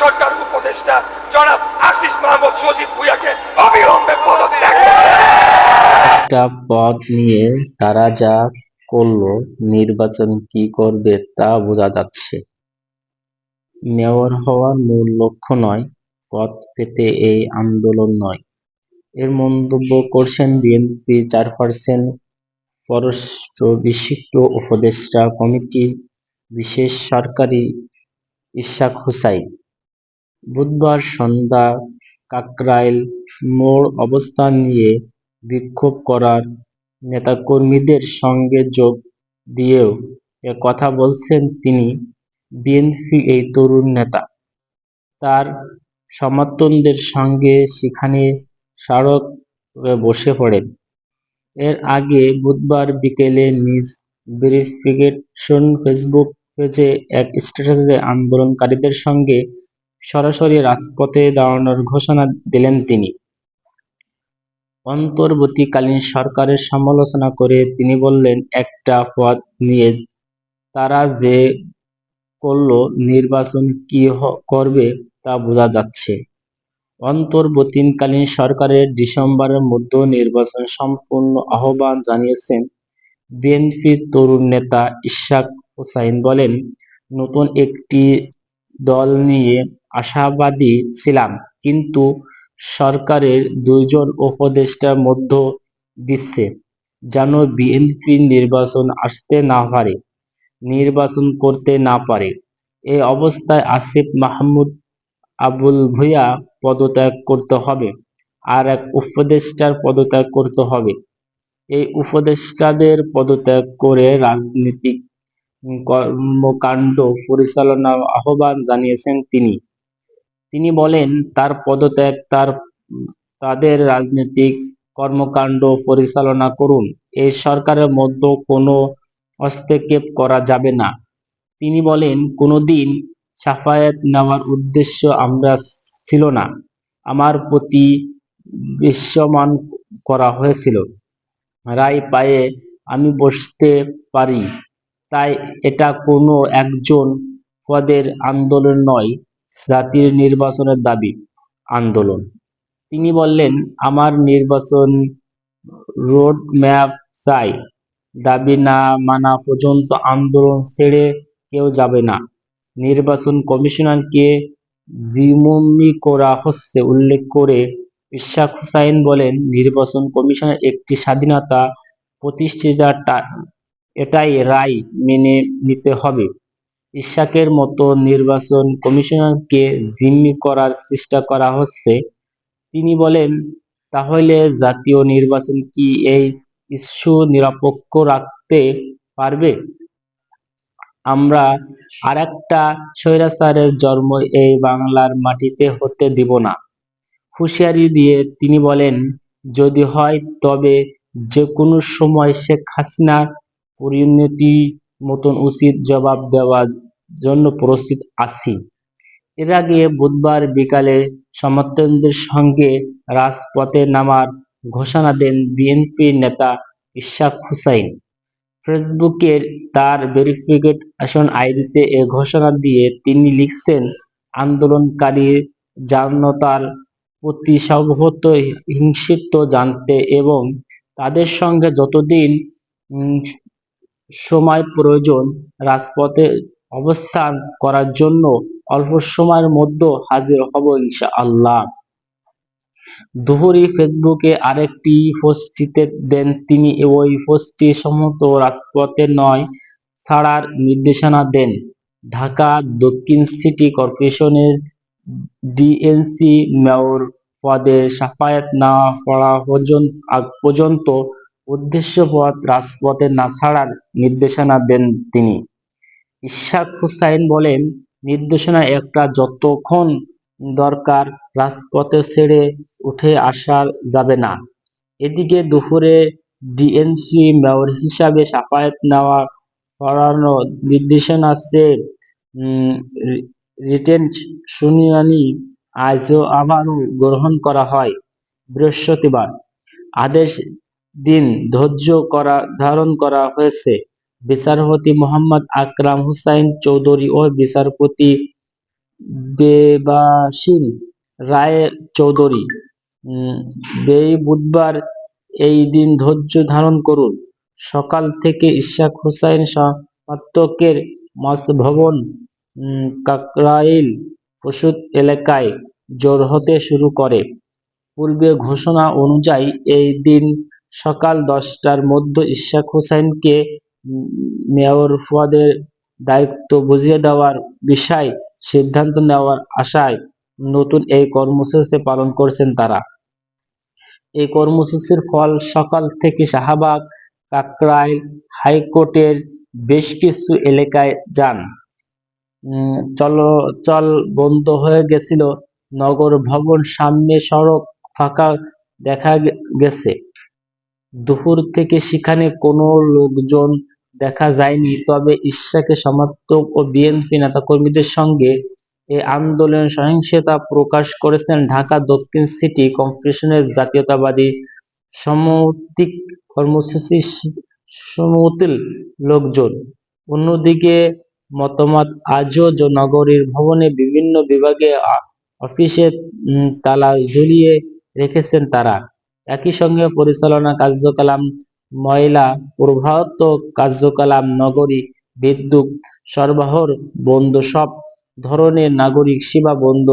সরকার উপদেষ্টা জনাব আশিস মাহমুদ সজীব ভুইয়াকে অবিলম্বে পদত্যাগ একটা পদ নিয়ে তারা যা করল, নির্বাচন কি করবে তা বোঝা যাচ্ছে। মেয়র হওয়ার মূল লক্ষ্য নয় পথ পেতে এই আন্দোলন নয়। এর মন্তব্য করছেন বিএনপি চেয়ারপারসন পররাষ্ট্র বিশিষ্ট উপদেষ্টা কমিটির বিশেষ সরকারি ইশাক হুসাইন। বুধবার সন্ধ্যা কাকরাইল মোড় অবস্থান নিয়ে বিক্ষোভ করার নেতাকর্মীদের সঙ্গে যোগ দিয়েও কথা বলছেন তিনি বিএনপি এই তরুণ নেতা। তার সমর্থনদের সঙ্গে সেখানে সড়কে বসে পড়েন। এর আগে বুধবার বিকেলে নিজ ভেরিফিকেশন ফেসবুক পেজে এক স্ট্যাটাসে আন্দোলনকারীদের সঙ্গে সরাসরি রাজপথে দাঁড়ানোর ঘোষণা দিলেন তিনি। অন্তর্বর্তীকালীন সরকারের সমালোচনা করে তিনি বললেন, একটা পথ নিয়ে তারা যে করল, নির্বাচন কি করবে তা বোঝা যাচ্ছে। অন্তর্বর্তীকালীন সরকারের ডিসেম্বরের মধ্যে নির্বাচন সম্পূর্ণ আহ্বান জানিয়েছেন বিএনপির তরুণ নেতা ইশাক হোসাইন বলেন, নতুন একটি দল নিয়ে আশাবাদী ছিলাম, কিন্তু সরকারের দুইজন উপদেষ্টার মধ্য দিচ্ছে। যেন বিএনপি নির্বাচন আসতে না পারে, নির্বাচন করতে না পারে। এই অবস্থায় আসিফ মাহমুদ আবুল ভুইয়া পদত্যাগ করতে হবে আর এক উপদেষ্টার পদত্যাগ করতে হবে। এই উপদেষ্টাদের পদত্যাগ করে রাজনৈতিক কর্মকাণ্ড পরিচালনার আহ্বান জানিয়েছেন তিনি। তিনি বলেন, তার পদত্যাগ, তার, তাদের রাজনৈতিক কর্মকাণ্ড পরিচালনা করুন। এই সরকারের মধ্যে কোনো হস্তক্ষেপ করা যাবে না। তিনি বলেন, কোনোদিন সাফায়াত নেওয়ার উদ্দেশ্য আমরা ছিল না। আমার প্রতি বিশ্বমান করা হয়েছিল। রায় পায়ে আমি বসতে পারি। তাই এটা কোনো একজন পদের আন্দোলন নয়। জাতির নির্বাচনের দাবি, আন্দোলন। তিনি বললেন, আমার নির্বাচন রোড ম্যাপ চাই। দাবি না মানা পর্যন্ত আন্দোলন ছেড়ে কেউ যাবে না। নির্বাচন কমিশনারকে জিম্মি করা হচ্ছে। উল্লেখ করে ইশাক হুসাইন বলেন, নির্বাচন কমিশনের একটি স্বাধীনতা প্রতিষ্ঠাতা, এটাই রায় মেনে নিতে হবে। ইশাকের মতো নির্বাচন কমিশনারকে জিম্মি করার চেষ্টা করা হচ্ছে। তিনি বলেন, তাহলে জাতীয় নির্বাচন কি এই ইস্যু নিরপেক্ষ রাখতে পারবে? আমরা আরেকটা স্বৈরাচারের জন্ম এই বাংলার মাটিতে হতে দিব না। হুঁশিয়ারি দিয়ে তিনি বলেন, যদি হয় তবে যে কোনো সময় শেখ হাসিনার পরিণতি মতন উচিত জবাব দেওয়ার জন্য প্রস্তুত আছি। এর আগে বুধবার বিকালে সমর্থকদের সঙ্গে রাজপথে নামার ঘোষণা দেন বিএনপি নেতা ইশাক হুসাইন। ফেসবুকের তার ভেরিফিকেশন আইডিতে এ ঘোষণা দিয়ে তিনি লিখছেন, আন্দোলনকারী জনতার প্রতি সর্বত হিংসিত জানতে এবং তাদের সঙ্গে যতদিন সময় প্রয়োজন রাজপথে অবস্থান করার জন্য অল্প সময়ের মধ্যে হাজির হব ইনশাআল্লাহ। দুহুরি ফেসবুকে আরেকটি পোস্টটিতে দেন তিনি, ওই পোস্টটি সমস্ত রাজপথে নয় ছাড়ার নির্দেশনা দেন। ঢাকা দক্ষিণ সিটি কর্পোরেশনের ডিএনসি মেয়র পদে সাফায়াত না পড়া পর্যন্ত উদ্দেশ্যপথ রাজপথে না ছাড়ার নির্দেশনা দেন তিনি। ইশাক হুসাইন বলেন, নির্দেশনা একটা যতক্ষণ দরকার রাজপথে ছেড়ে উঠে আসা যাবে না। এদিকে দুপুরে ডিএনসি মেয়র হিসাবে সাফায়াত নেওয়া পড়ানো নির্দেশনা চেয়ে রিটেন শুনানি আজও আবারও গ্রহণ করা হয় বৃহস্পতিবার। আদেশ দিন ধৈর্য করা ধারণ করা হয়েছে। বিচারপতি মোহাম্মদ আকরাম হুসাইন চৌধুরী ও বিচারপতি বেবাসিন রায় চৌধুরী। এই বুধবার এই দিন ধৈর্য ধারণ করুন। সকাল থেকে ইশাক হুসাইন সমর্থকের বাসভবন উম, কাকরাইল ওষুধ এলাকায় জোর হতে শুরু করে। পূর্বে ঘোষণা অনুযায়ী এই দিন সকাল দশটার মধ্যে ইশাক হোসেনকে মেয়র পদের দায়িত্ব বুঝিয়ে দেওয়ার বিষয়ে সিদ্ধান্ত নেওয়ার আশায় নতুন এই কর্মসূচি পালন করছেন তারা। এই কর্মসূচির ফল সকাল থেকে শাহবাগ, কাকরাইল হাইকোর্টের বেশ কিছু এলাকায় যান। চলাচল বন্ধ হয়ে গেছিল। নগর ভবন সামনে সড়ক ফাঁকা দেখা গেছে। দুপুর থেকে সেখানে কোনো লোকজন দেখা যায়নি। তবে ইশাকের সমর্থক ও বিএনপি নেতাকর্মীদের সঙ্গে এই আন্দোলনে সহিংসতা প্রকাশ করেছেন ঢাকা দক্ষিণ সিটি কর্পোরেশনের জাতীয়তাবাদী সমর্থিক কর্মসূচি সমতিল লোকজন। অন্যদিকে মতামত, আজও নগরীর ভবনে বিভিন্ন বিভাগে অফিসে তালা ঝুলিয়ে রেখেছেন তারা। একই সঙ্গে পরিচালনা কার্যকলাপ ময়লা প্রবাহত কার্যকলাপ নগরী, বিদ্যুৎ সরবরাহ বন্ধ সব ধরনের নাগরিক সেবা বন্ধ